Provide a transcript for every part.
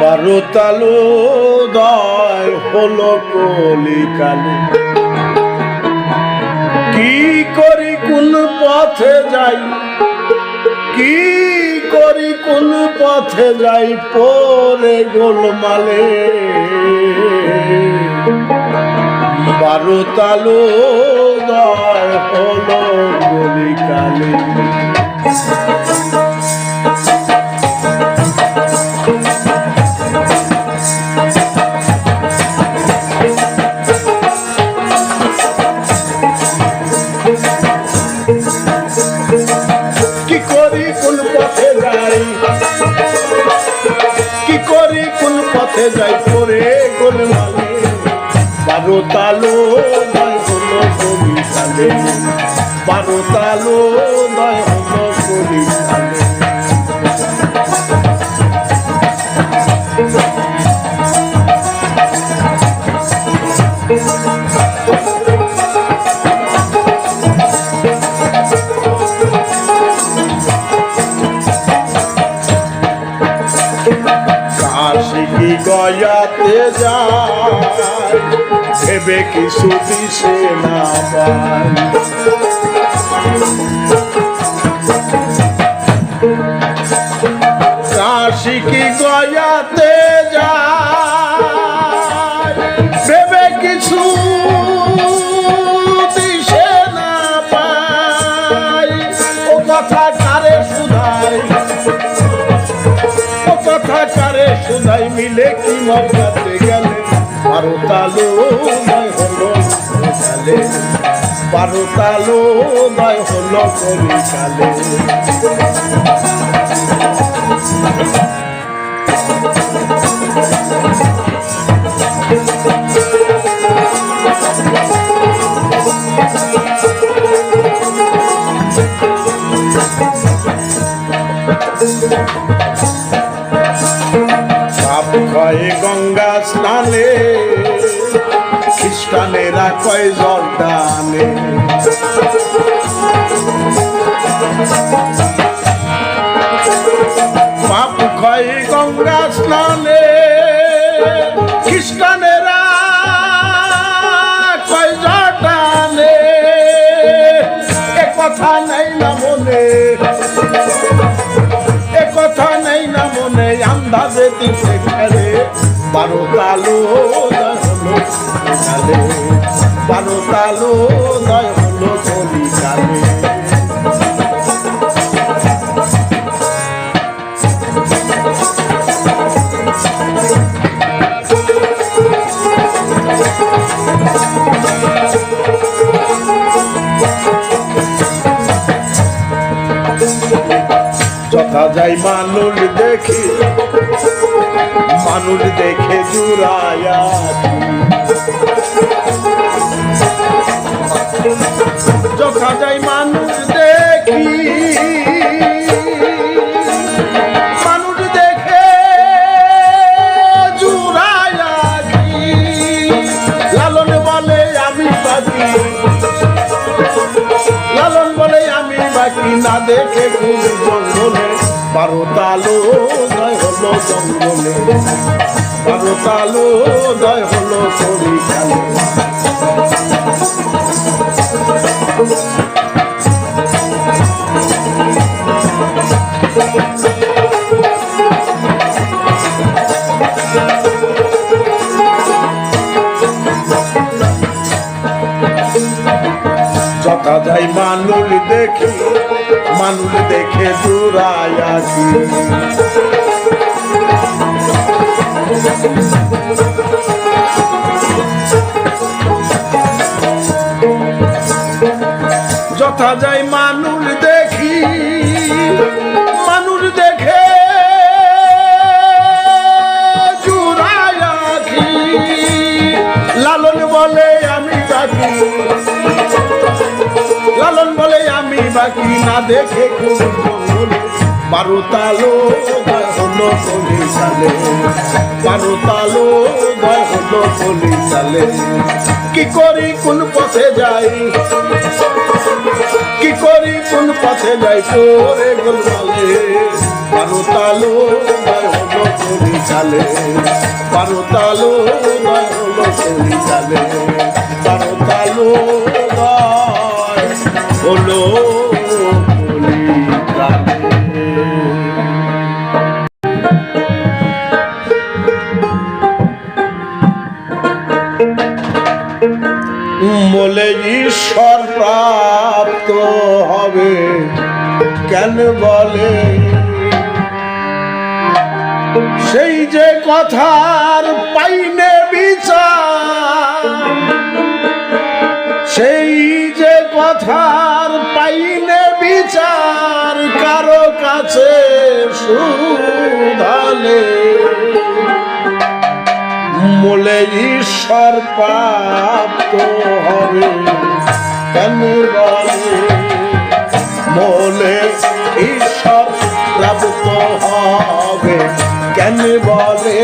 বারো তালো দয় হলো কলিকালে। কি করি কোন পথে যাই? কি করি কোন পথে যাই? পরে গোলমালে বারো তালো দয় হলো কলিকালে। গয়াতে যায় ভেবে কিছু দিশে না পায়। মিলে কি মজাতে গেলে? বারো তালো নয় হলো কালে বারো তালো নয় হলো কবি কালে পাপ কয় জর্দানে পাপ ক্ষয়ে গঙ্গা স্নানে, খ্রিস্টানেরা কয় জর্দানে এ কথা নেই না মনে, এ কথা নেই না মনে আন্দাজে দিতে খেলে বারো তালো নয় কালে তালো নয় হলো কালে যথা যাই মানুষ দেখি মানুষ দেখে জুড়ায়া না দেখে খুব জঙ্গলে বারো তালো নয় হলো জঙ্গলে। বারো তালো নয় হলো করি কালে যথা যাই মানুষ দেখি মানুষ দেখে দূরায় যথা যাই মানুষ দেখি বাকি না দেখে বারো তালো হলো চলে চালে বারো তালো হলো চলে চালে কি করি কোন পথে যাই? কি করি কোন পথে যাই? তোরে গোলমালে বারো তালো হলো চলে চালে বারো তালো হলো চলে চালে বারো তালো হলো বলে ঈশ্বর প্রাপ্ত হবে কেন বলে? সেই যে কথার পাইনে বিচার ব্যথার পাইনে বিচার কারও কাছে সুধালে। মোলে ঈশ্বর প্রাপ্ত হবে, কেন বলে? মোলে ঈশ্বর প্রাপ্ত হবে, কেন বলে?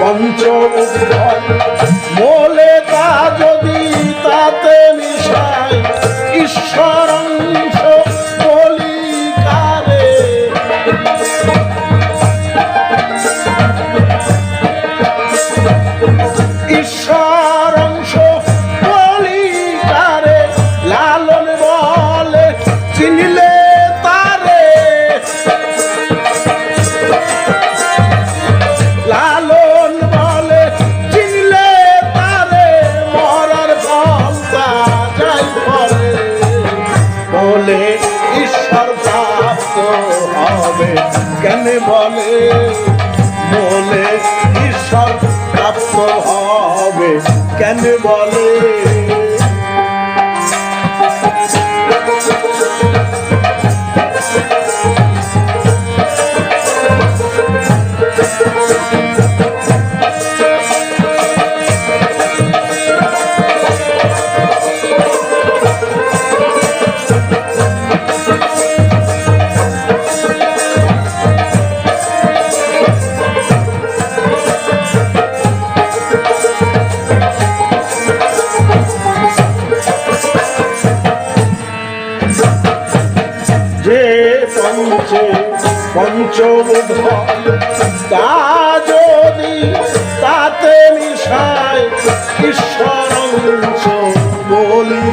পঞ্চমুখ মোলে তা যদি তাতে মিশায় ঈশ্বর বলে ঈশ্বর হবে। কেন বলে? বলে ঈশ্বর হবে। কেন বলে? পঞ্চমুখ তা যদি তাতে মিশায় ঈশ্বর বলি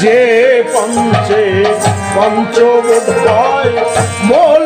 যে পঞ্চে পঞ্চবোধ হয় মোল